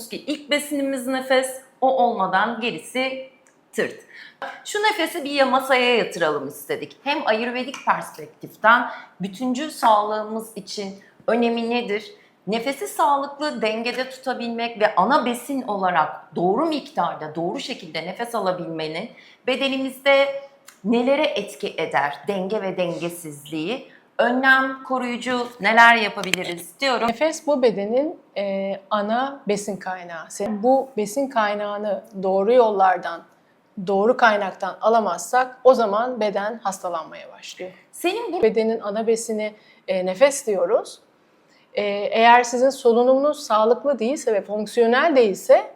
biliyorsunuz ki ilk besinimiz nefes, o olmadan gerisi tırt. Şu nefesi bir masaya yatıralım istedik. Hem ayurvedik perspektiften bütüncül sağlığımız için önemi nedir? Nefesi sağlıklı dengede tutabilmek ve ana besin olarak doğru miktarda, doğru şekilde nefes alabilmenin bedenimizde nelere etki eder? Denge ve dengesizliği. Önlem, koruyucu neler yapabiliriz diyorum. Nefes bu bedenin e, ana besin kaynağı. Sen bu besin kaynağını doğru yollardan, doğru kaynaktan alamazsak o zaman beden hastalanmaya başlıyor. Senin bu Bedenin ana besini e, nefes diyoruz. E, eğer sizin solunumunuz sağlıklı değilse ve fonksiyonel değilse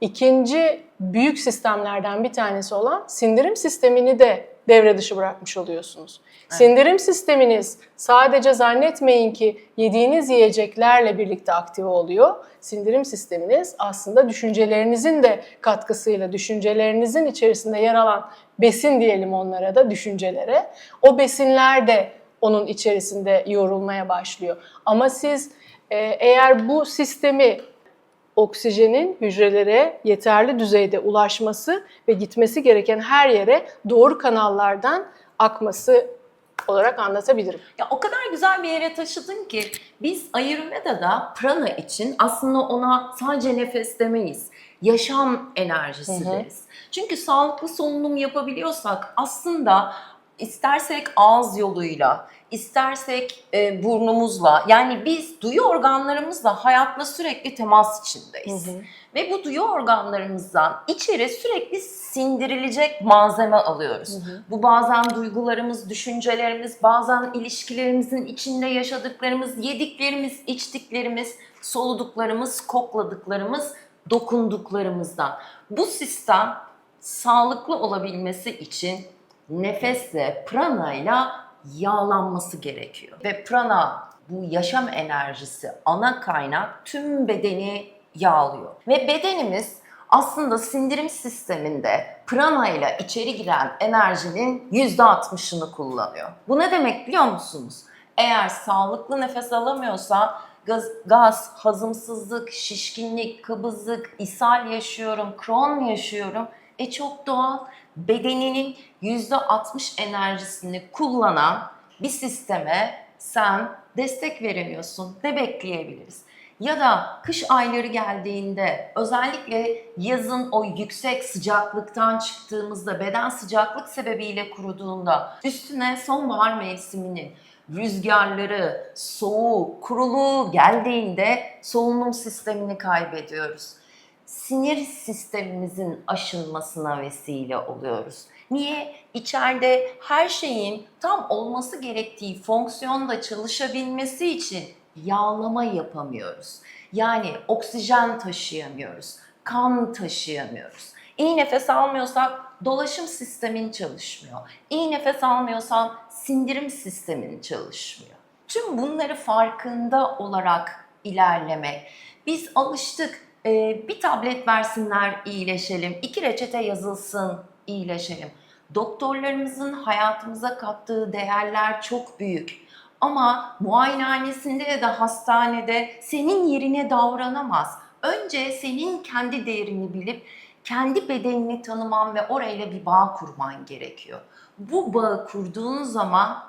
ikinci büyük sistemlerden bir tanesi olan sindirim sistemini de devre dışı bırakmış oluyorsunuz. Sindirim sisteminiz sadece zannetmeyin ki yediğiniz yiyeceklerle birlikte aktive oluyor. Sindirim sisteminiz aslında düşüncelerinizin de katkısıyla düşüncelerinizin içerisinde yer alan besin diyelim onlara da düşüncelere. O besinler de onun içerisinde yoğrulmaya başlıyor. Ama siz e, eğer bu sistemi oksijenin hücrelere yeterli düzeyde ulaşması ve gitmesi gereken her yere doğru kanallardan akması olarak anlatabilirim. Ya o kadar güzel bir yere taşıdın ki biz Ayurveda'da prana için aslında ona sadece nefes demeyiz. Yaşam enerjisi Hı hı. deriz. Çünkü sağlıklı solunum yapabiliyorsak aslında istersek ağız yoluyla, istersek e, burnumuzla yani biz duyu organlarımızla hayatla sürekli temas içindeyiz. Hı hı. Ve bu duyu organlarımızdan içeri sürekli sindirilecek malzeme alıyoruz. Bu bazen duygularımız, düşüncelerimiz, bazen ilişkilerimizin içinde yaşadıklarımız, yediklerimiz, içtiklerimiz, soluduklarımız, kokladıklarımız, dokunduklarımızdan. Bu sistem sağlıklı olabilmesi için nefesle, pranayla yağlanması gerekiyor. Ve prana bu yaşam enerjisi ana kaynak tüm bedeni yağlıyor. Ve bedenimiz aslında sindirim sisteminde prana ile içeri giren enerjinin %60'ını kullanıyor. Bu ne demek biliyor musunuz? Eğer sağlıklı nefes alamıyorsa gaz, gaz, hazımsızlık, şişkinlik, kıbızlık, ishal yaşıyorum, Crohn yaşıyorum. E çok doğal. Bedeninin %60 enerjisini kullanan bir sisteme sen destek veremiyorsun. Ne bekleyebiliriz? Ya da kış ayları geldiğinde özellikle yazın o yüksek sıcaklıktan çıktığımızda beden sıcaklık sebebiyle kuruduğunda üstüne sonbahar mevsiminin rüzgarları, soğuğu, kuruluğu geldiğinde solunum sistemini kaybediyoruz. Sinir sistemimizin aşınmasına vesile oluyoruz. Niye? İçeride her şeyin tam olması gerektiği fonksiyonda çalışabilmesi için yağlama yapamıyoruz. Yani oksijen taşıyamıyoruz, kan taşıyamıyoruz. İyi nefes almıyorsak dolaşım sistemin çalışmıyor. İyi nefes almıyorsan sindirim sistemin çalışmıyor. Tüm bunları farkında olarak ilerlemek. Biz alıştık e, bir tablet versinler iyileşelim, iki reçete yazılsın iyileşelim. Doktorlarımızın hayatımıza kattığı değerler çok büyük. Ama muayenehanesinde de hastanede senin yerine davranamaz. Önce senin kendi değerini bilip kendi bedenini tanıman ve orayla bir bağ kurman gerekiyor. Bu bağı kurduğun zaman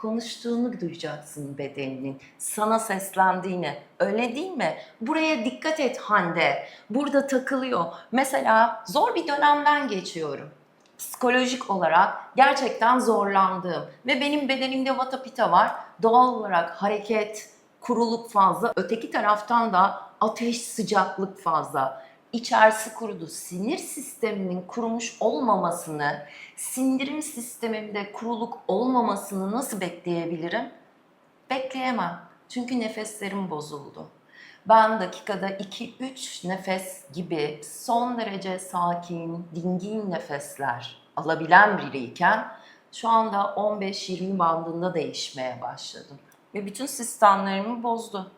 konuştuğunu duyacaksın bedeninin, sana seslendiğini. Öyle değil mi? Buraya dikkat et Hande. Burada takılıyor. Mesela zor bir dönemden geçiyorum psikolojik olarak gerçekten zorlandığım ve benim bedenimde vata pita var. Doğal olarak hareket, kuruluk fazla. Öteki taraftan da ateş, sıcaklık fazla. İçerisi kurudu. Sinir sisteminin kurumuş olmamasını, sindirim sistemimde kuruluk olmamasını nasıl bekleyebilirim? Bekleyemem. Çünkü nefeslerim bozuldu. Ben dakikada 2-3 nefes gibi son derece sakin, dingin nefesler alabilen biriyken şu anda 15-20 bandında değişmeye başladım. Ve bütün sistemlerimi bozdu.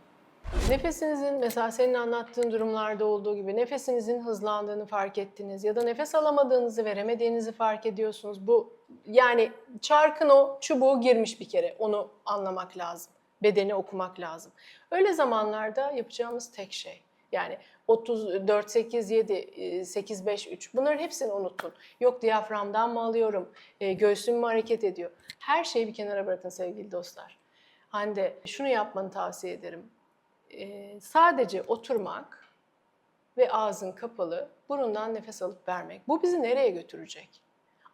Nefesinizin mesela senin anlattığın durumlarda olduğu gibi nefesinizin hızlandığını fark ettiniz ya da nefes alamadığınızı, veremediğinizi fark ediyorsunuz. Bu yani çarkın o çubuğu girmiş bir kere. Onu anlamak lazım. Bedeni okumak lazım. Öyle zamanlarda yapacağımız tek şey Yani 34, 8, 7, 8, 5, 3 bunların hepsini unutun. Yok diyaframdan mı alıyorum, e, göğsüm mü hareket ediyor? Her şeyi bir kenara bırakın sevgili dostlar. Hande şunu yapmanı tavsiye ederim. E, sadece oturmak ve ağzın kapalı, burundan nefes alıp vermek. Bu bizi nereye götürecek?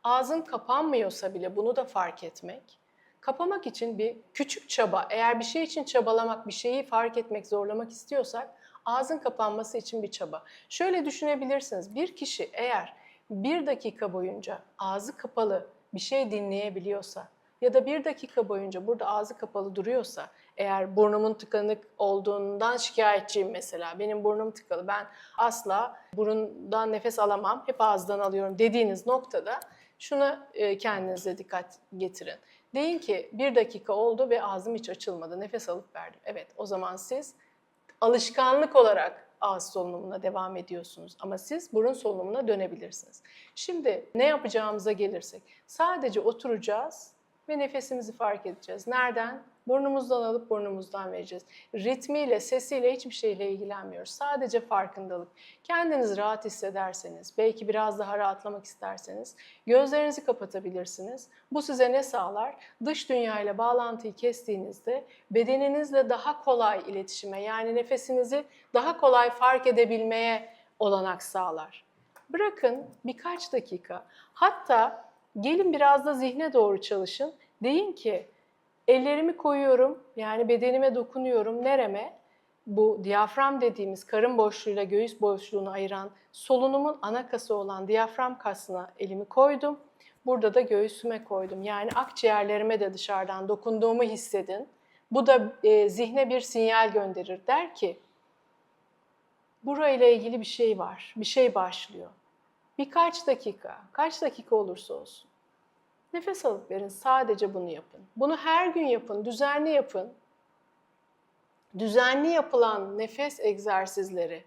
Ağzın kapanmıyorsa bile bunu da fark etmek. Kapamak için bir küçük çaba, eğer bir şey için çabalamak, bir şeyi fark etmek, zorlamak istiyorsak ağzın kapanması için bir çaba. Şöyle düşünebilirsiniz, bir kişi eğer bir dakika boyunca ağzı kapalı bir şey dinleyebiliyorsa ya da bir dakika boyunca burada ağzı kapalı duruyorsa, eğer burnumun tıkanık olduğundan şikayetçiyim mesela, benim burnum tıkalı, ben asla burundan nefes alamam, hep ağızdan alıyorum dediğiniz noktada şuna e, kendinize dikkat getirin. Deyin ki bir dakika oldu ve ağzım hiç açılmadı, nefes alıp verdim. Evet, o zaman siz alışkanlık olarak ağız solunumuna devam ediyorsunuz ama siz burun solunumuna dönebilirsiniz. Şimdi ne yapacağımıza gelirsek sadece oturacağız ve nefesimizi fark edeceğiz. Nereden? Burnumuzdan alıp burnumuzdan vereceğiz. Ritmiyle, sesiyle hiçbir şeyle ilgilenmiyoruz. Sadece farkındalık. Kendinizi rahat hissederseniz, belki biraz daha rahatlamak isterseniz gözlerinizi kapatabilirsiniz. Bu size ne sağlar? Dış dünyayla bağlantıyı kestiğinizde bedeninizle daha kolay iletişime yani nefesinizi daha kolay fark edebilmeye olanak sağlar. Bırakın birkaç dakika. Hatta gelin biraz da zihne doğru çalışın. Deyin ki ellerimi koyuyorum yani bedenime dokunuyorum. Nereme? Bu diyafram dediğimiz karın boşluğuyla göğüs boşluğunu ayıran solunumun ana kası olan diyafram kasına elimi koydum. Burada da göğsüme koydum. Yani akciğerlerime de dışarıdan dokunduğumu hissedin. Bu da e, zihne bir sinyal gönderir. Der ki burayla ilgili bir şey var, bir şey başlıyor. Birkaç dakika, kaç dakika olursa olsun. Nefes alıp verin, sadece bunu yapın. Bunu her gün yapın, düzenli yapın. Düzenli yapılan nefes egzersizleri,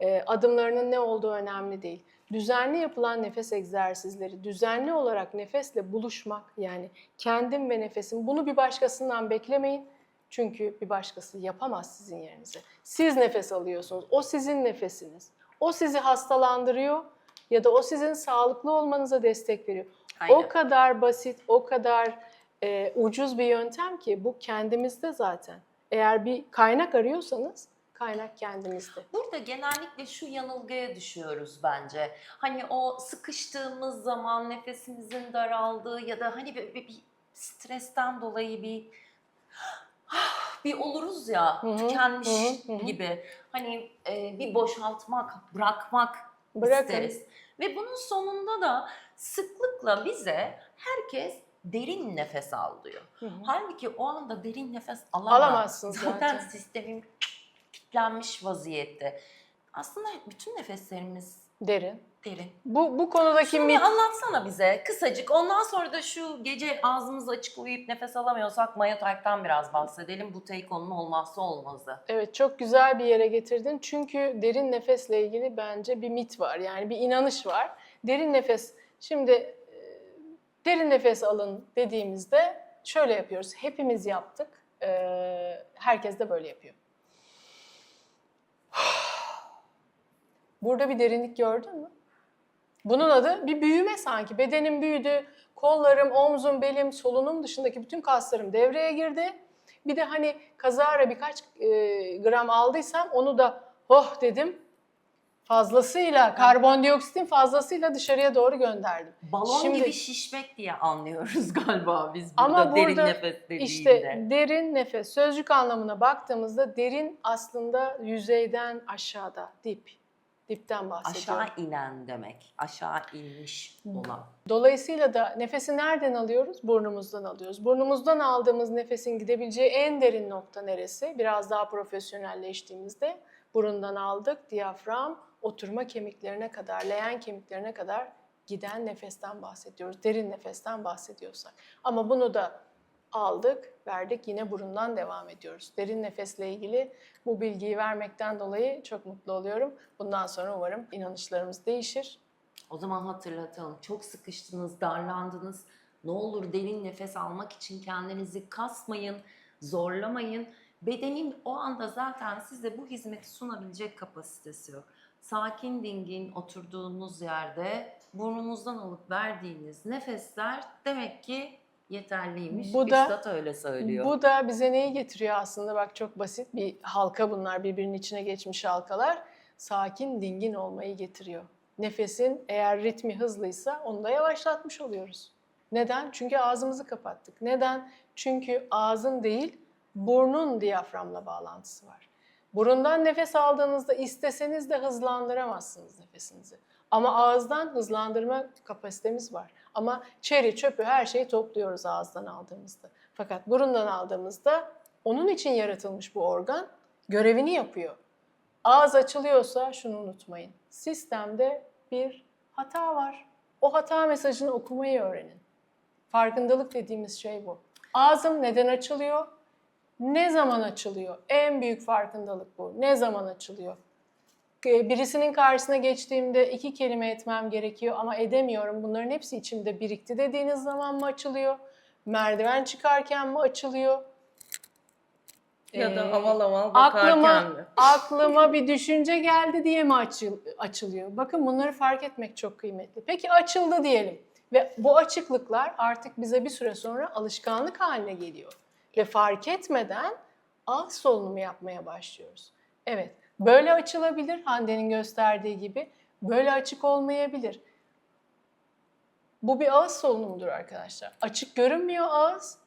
e, adımlarının ne olduğu önemli değil. Düzenli yapılan nefes egzersizleri, düzenli olarak nefesle buluşmak yani kendim ve nefesim bunu bir başkasından beklemeyin. Çünkü bir başkası yapamaz sizin yerinize. Siz nefes alıyorsunuz. O sizin nefesiniz. O sizi hastalandırıyor ya da o sizin sağlıklı olmanıza destek veriyor. Aynen. O kadar basit, o kadar e, ucuz bir yöntem ki bu kendimizde zaten. Eğer bir kaynak arıyorsanız kaynak kendimizde. Burada genellikle şu yanılgıya düşüyoruz bence. Hani o sıkıştığımız zaman nefesimizin daraldığı ya da hani bir, bir- bir stresten dolayı bir bir oluruz ya Hı hı, tükenmiş hı hı, hı. gibi. Hani e, bir boşaltmak, bırakmak Bırakın. isteriz. Ve bunun sonunda da sıklıkla bize herkes derin nefes al diyor. Halbuki o anda derin nefes alamaz. Alamazsın zaten. zaten. sistemin kilitlenmiş vaziyette. Aslında bütün nefeslerimiz Derin. derin. Bu, bu konudaki Şimdi mit anlatsana bize kısacık. Ondan sonra da şu gece ağzımız açık uyuyup nefes alamıyorsak Maya Type'dan biraz bahsedelim. Bu take onun olmazsa olmazı. Evet çok güzel bir yere getirdin. Çünkü derin nefesle ilgili bence bir mit var. Yani bir inanış var. Derin nefes. Şimdi e, derin nefes alın dediğimizde şöyle yapıyoruz. Hepimiz yaptık. E, Herkes de böyle yapıyor. Burada bir derinlik gördün mü? Bunun adı bir büyüme sanki. Bedenim büyüdü, kollarım, omzum, belim, solunum dışındaki bütün kaslarım devreye girdi. Bir de hani kazara birkaç e, gram aldıysam onu da oh dedim. Fazlasıyla, karbondioksitin fazlasıyla dışarıya doğru gönderdim. Balon Şimdi- gibi şişmek diye anlıyoruz galiba biz burada Ama derin burada nefes dediğinde. İşte derin nefes, sözcük anlamına baktığımızda derin aslında yüzeyden aşağıda, dip. Dipten bahsediyorum. Aşağı inen demek. Aşağı inmiş olan. Dolayısıyla da nefesi nereden alıyoruz? Burnumuzdan alıyoruz. Burnumuzdan aldığımız nefesin gidebileceği en derin nokta neresi? Biraz daha profesyonelleştiğimizde burundan aldık, diyafram, oturma kemiklerine kadar, leğen kemiklerine kadar giden nefesten bahsediyoruz. Derin nefesten bahsediyorsak. Ama bunu da aldık, verdik, yine burundan devam ediyoruz. Derin nefesle ilgili bu bilgiyi vermekten dolayı çok mutlu oluyorum. Bundan sonra umarım inanışlarımız değişir. O zaman hatırlatalım. Çok sıkıştınız, darlandınız. Ne olur derin nefes almak için kendinizi kasmayın, zorlamayın Bedenin o anda zaten size bu hizmeti sunabilecek kapasitesi yok. Sakin dingin oturduğunuz yerde burnunuzdan alıp verdiğiniz nefesler demek ki yeterliymiş. Bu da- Üstad öyle söylüyor. Bu da bize neyi getiriyor aslında? Bak çok basit bir halka bunlar birbirinin içine geçmiş halkalar. Sakin, dingin olmayı getiriyor. Nefesin eğer ritmi hızlıysa onu da yavaşlatmış oluyoruz. Neden? Çünkü ağzımızı kapattık. Neden? Çünkü ağzın değil, burnun diyaframla bağlantısı var. Burundan nefes aldığınızda isteseniz de hızlandıramazsınız nefesinizi. Ama ağızdan hızlandırma kapasitemiz var. Ama çeri, çöpü her şeyi topluyoruz ağızdan aldığımızda. Fakat burundan aldığımızda onun için yaratılmış bu organ görevini yapıyor. Ağız açılıyorsa şunu unutmayın. Sistemde bir hata var. O hata mesajını okumayı öğrenin. Farkındalık dediğimiz şey bu. Ağzım neden açılıyor? Ne zaman açılıyor? En büyük farkındalık bu. Ne zaman açılıyor? Ee, Birisinin karşısına geçtiğimde iki kelime etmem gerekiyor ama edemiyorum. Bunların hepsi içimde birikti dediğiniz zaman mı açılıyor? Merdiven çıkarken mi açılıyor? ya da Ee, aval aval bakarken aklıma, mi? aklıma bir düşünce geldi diye mi açıl, açılıyor? Bakın bunları fark etmek çok kıymetli. Peki açıldı diyelim ve bu açıklıklar artık bize bir süre sonra alışkanlık haline geliyor. Ve fark etmeden ağız solunumu yapmaya başlıyoruz. Evet, böyle açılabilir Hande'nin gösterdiği gibi, böyle açık olmayabilir. Bu bir ağız solunumudur arkadaşlar. Açık görünmüyor ağız.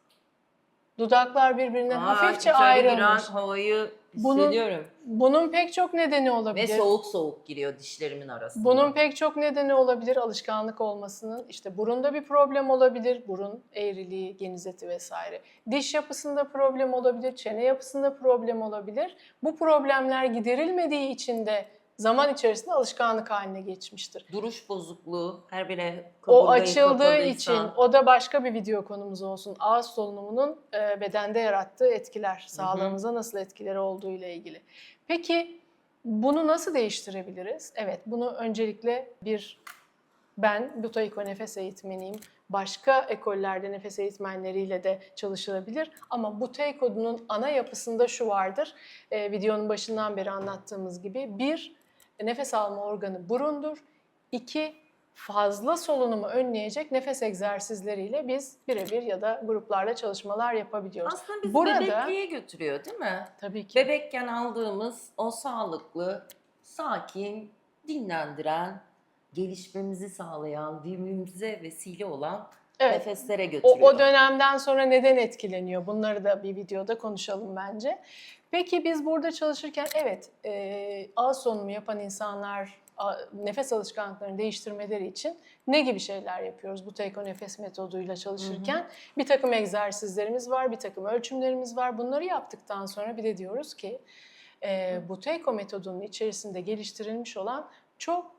Dudaklar birbirinden Aa, hafifçe ayrılmış. havayı Bunun- hissediyorum. Bunun pek çok nedeni Ve olabilir. soğuk soğuk giriyor dişlerimin arasında. Bunun pek çok nedeni olabilir alışkanlık olmasının. İşte burunda bir problem olabilir. Burun eğriliği, genizeti vesaire. Diş yapısında problem olabilir, çene yapısında problem olabilir. Bu problemler giderilmediği için de zaman içerisinde alışkanlık haline geçmiştir. Duruş bozukluğu, her bire O açıldığı için o da başka bir video konumuz olsun. Ağız solunumunun e, bedende yarattığı etkiler, sağlığımıza nasıl etkileri olduğu ile ilgili. Peki bunu nasıl değiştirebiliriz? Evet, bunu öncelikle bir ben Butaiko nefes eğitmeniyim. Başka ekollerde nefes eğitmenleriyle de çalışılabilir. Ama Butaiko'nun ana yapısında şu vardır. E, videonun başından beri anlattığımız gibi. Bir, nefes alma organı burundur. İki, fazla solunumu önleyecek nefes egzersizleriyle biz birebir ya da gruplarla çalışmalar yapabiliyoruz. Aslında bizi Burada- bebekliğe götürüyor değil mi? Tabii ki. Bebekken aldığımız o sağlıklı, sakin, dinlendiren, gelişmemizi sağlayan, büyümemize vesile olan Evet. nefeslere O, götürüyor. o dönemden sonra neden etkileniyor? Bunları da bir videoda konuşalım bence. Peki biz burada çalışırken evet e, ağız solunumu yapan insanlar a- nefes alışkanlıklarını değiştirmeleri için ne gibi şeyler yapıyoruz bu Teiko nefes metoduyla çalışırken? Bir takım egzersizlerimiz var, bir takım ölçümlerimiz var. Bunları yaptıktan sonra bir de diyoruz ki e, bu Teiko metodunun içerisinde geliştirilmiş olan çok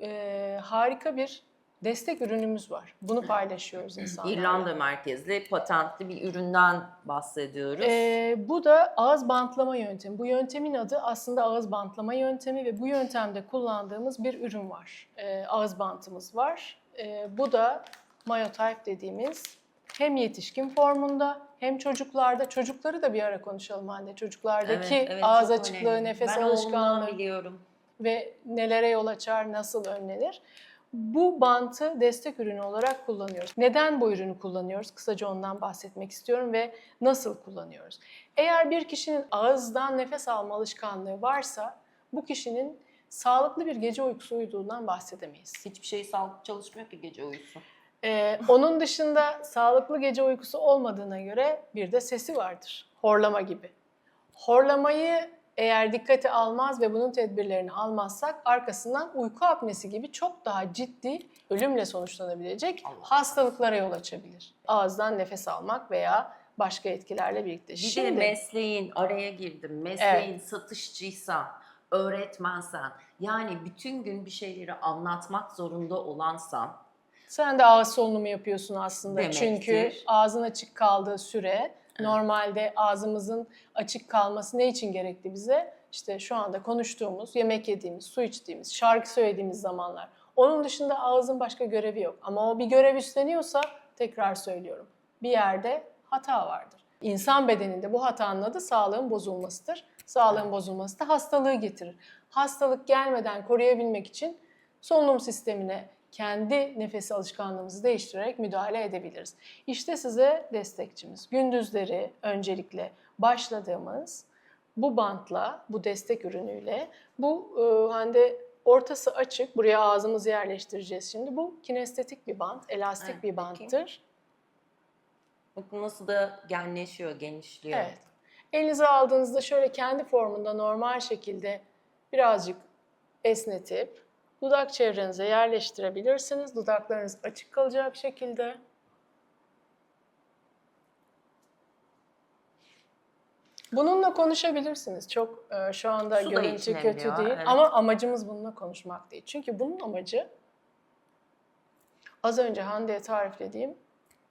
e, harika bir destek ürünümüz var. Bunu paylaşıyoruz insanlarla. İrlanda merkezli patentli bir üründen bahsediyoruz. Ee, bu da ağız bantlama yöntemi. Bu yöntemin adı aslında ağız bantlama yöntemi ve bu yöntemde kullandığımız bir ürün var. Ee, ağız bantımız var. Ee, bu da Myotype dediğimiz hem yetişkin formunda hem çocuklarda, çocukları da bir ara konuşalım anne. Çocuklardaki Evet, evet, ağız açıklığı, önemli. nefes ben alışkanlığı biliyorum. ve nelere yol açar, nasıl önlenir? Bu bantı destek ürünü olarak kullanıyoruz. Neden bu ürünü kullanıyoruz? Kısaca ondan bahsetmek istiyorum ve nasıl kullanıyoruz? Eğer bir kişinin ağızdan nefes alma alışkanlığı varsa bu kişinin sağlıklı bir gece uykusu uyuduğundan bahsedemeyiz. Hiçbir şey sağlıklı çalışmıyor ki gece uyusu. Ee, onun dışında sağlıklı gece uykusu olmadığına göre bir de sesi vardır. Horlama gibi. Horlamayı eğer dikkate almaz ve bunun tedbirlerini almazsak arkasından uyku apnesi gibi çok daha ciddi ölümle sonuçlanabilecek Allah. hastalıklara yol açabilir. Ağızdan nefes almak veya başka etkilerle birlikte. Bir de mesleğin araya girdim. Mesleğin satışçıysan, öğretmensen, yani bütün gün bir şeyleri anlatmak zorunda olansan, Sen de ağız solunumu yapıyorsun aslında. Demektir. Çünkü ağzın açık kaldığı süre normalde ağzımızın açık kalması ne için gerekli bize? İşte şu anda konuştuğumuz, yemek yediğimiz, su içtiğimiz, şarkı söylediğimiz zamanlar. Onun dışında ağzın başka görevi yok. Ama o bir görev üstleniyorsa tekrar söylüyorum. Bir yerde hata vardır. İnsan bedeninde bu hatanın adı sağlığın bozulmasıdır. Sağlığın bozulması da hastalığı getirir. Hastalık gelmeden koruyabilmek için solunum sistemine kendi nefes alışkanlığımızı değiştirerek müdahale edebiliriz. İşte size destekçimiz. Gündüzleri öncelikle başladığımız bu bantla, bu destek ürünüyle, bu e, hani ortası açık, buraya ağzımızı yerleştireceğiz şimdi. Bu kinestetik bir bant, elastik Evet, bir bakayım. banttır. Bakın nasıl da genleşiyor, genişliyor. Evet. Elinize aldığınızda şöyle kendi formunda normal şekilde birazcık esnetip dudak çevrenize yerleştirebilirsiniz. Dudaklarınız açık kalacak şekilde. Bununla konuşabilirsiniz. Çok e, şu anda Su görüntü kötü değil evet. ama amacımız bununla konuşmak değil. Çünkü bunun amacı az önce Hande'ye tariflediğim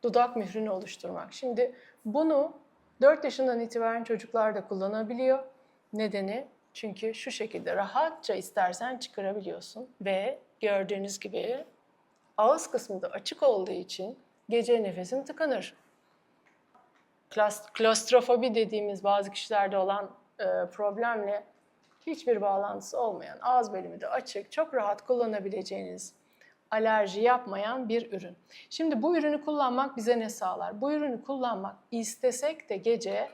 dudak mührünü oluşturmak. Şimdi bunu 4 yaşından itibaren çocuklar da kullanabiliyor. Nedeni çünkü şu şekilde rahatça istersen çıkarabiliyorsun ve gördüğünüz gibi ağız kısmı da açık olduğu için gece nefesin tıkanır. Klas- Klostrofobi dediğimiz bazı kişilerde olan e, problemle hiçbir bağlantısı olmayan, ağız bölümü de açık, çok rahat kullanabileceğiniz, alerji yapmayan bir ürün. Şimdi bu ürünü kullanmak bize ne sağlar? Bu ürünü kullanmak istesek de gece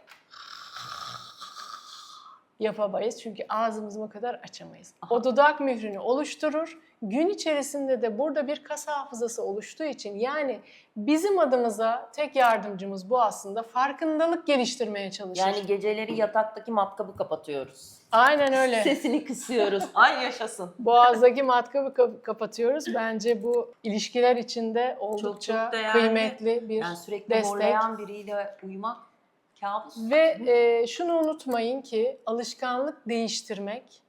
yapamayız çünkü ağzımızı kadar açamayız. O dudak mührünü oluşturur. Gün içerisinde de burada bir kas hafızası oluştuğu için yani bizim adımıza tek yardımcımız bu aslında farkındalık geliştirmeye çalışır. Yani geceleri yataktaki matkabı kapatıyoruz. Aynen öyle. Sesini kısıyoruz. Ay yaşasın. Boğazdaki matkabı kap- kapatıyoruz. Bence bu ilişkiler içinde oldukça çok değerli. kıymetli bir Yani sürekli destek. horlayan biriyle uyumak kabus. Ve e, şunu unutmayın ki alışkanlık değiştirmek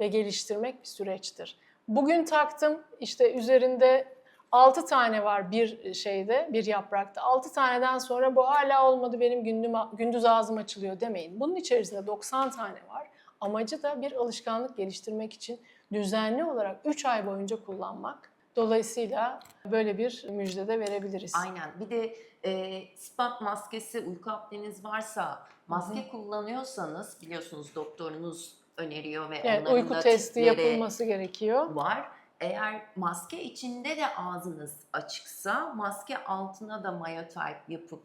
ve geliştirmek bir süreçtir. Bugün taktım işte üzerinde 6 tane var bir şeyde, bir yaprakta. 6 taneden sonra bu hala olmadı benim gündüm, gündüz ağzım açılıyor demeyin. Bunun içerisinde 90 tane var. Amacı da bir alışkanlık geliştirmek için düzenli olarak 3 ay boyunca kullanmak. Dolayısıyla böyle bir müjde de verebiliriz. Aynen. Bir de e, spot maskesi, uyku apneniz varsa, maske kullanıyorsanız biliyorsunuz doktorunuz öneriyor ve Evet, onların uyku da testi yapılması gerekiyor. var. Eğer maske içinde de ağzınız açıksa maske altına da mayotype yapıp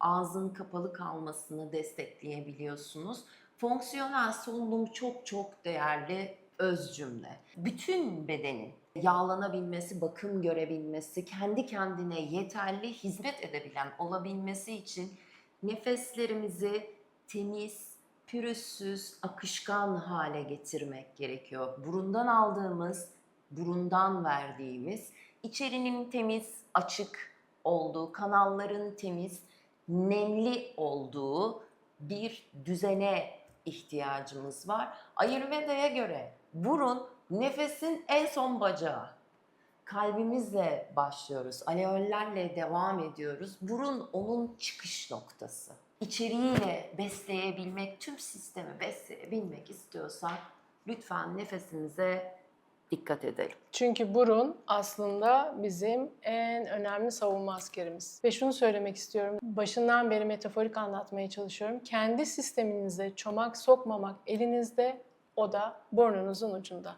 ağzın kapalı kalmasını destekleyebiliyorsunuz. Fonksiyonel solunum çok çok değerli öz cümle. Bütün bedenin yağlanabilmesi, bakım görebilmesi, kendi kendine yeterli hizmet edebilen olabilmesi için nefeslerimizi temiz, pürüzsüz, akışkan hale getirmek gerekiyor. Burundan aldığımız, burundan verdiğimiz, içerinin temiz, açık olduğu, kanalların temiz, nemli olduğu bir düzene ihtiyacımız var. Ayurveda'ya göre burun nefesin en son bacağı. Kalbimizle başlıyoruz. Alveollerle devam ediyoruz. Burun onun çıkış noktası. İçeriğiyle besleyebilmek, tüm sistemi besleyebilmek istiyorsak lütfen nefesimize dikkat edelim. Çünkü burun aslında bizim en önemli savunma askerimiz. Ve şunu söylemek istiyorum. Başından beri metaforik anlatmaya çalışıyorum. Kendi sisteminize çomak sokmamak elinizde, o da burnunuzun ucunda.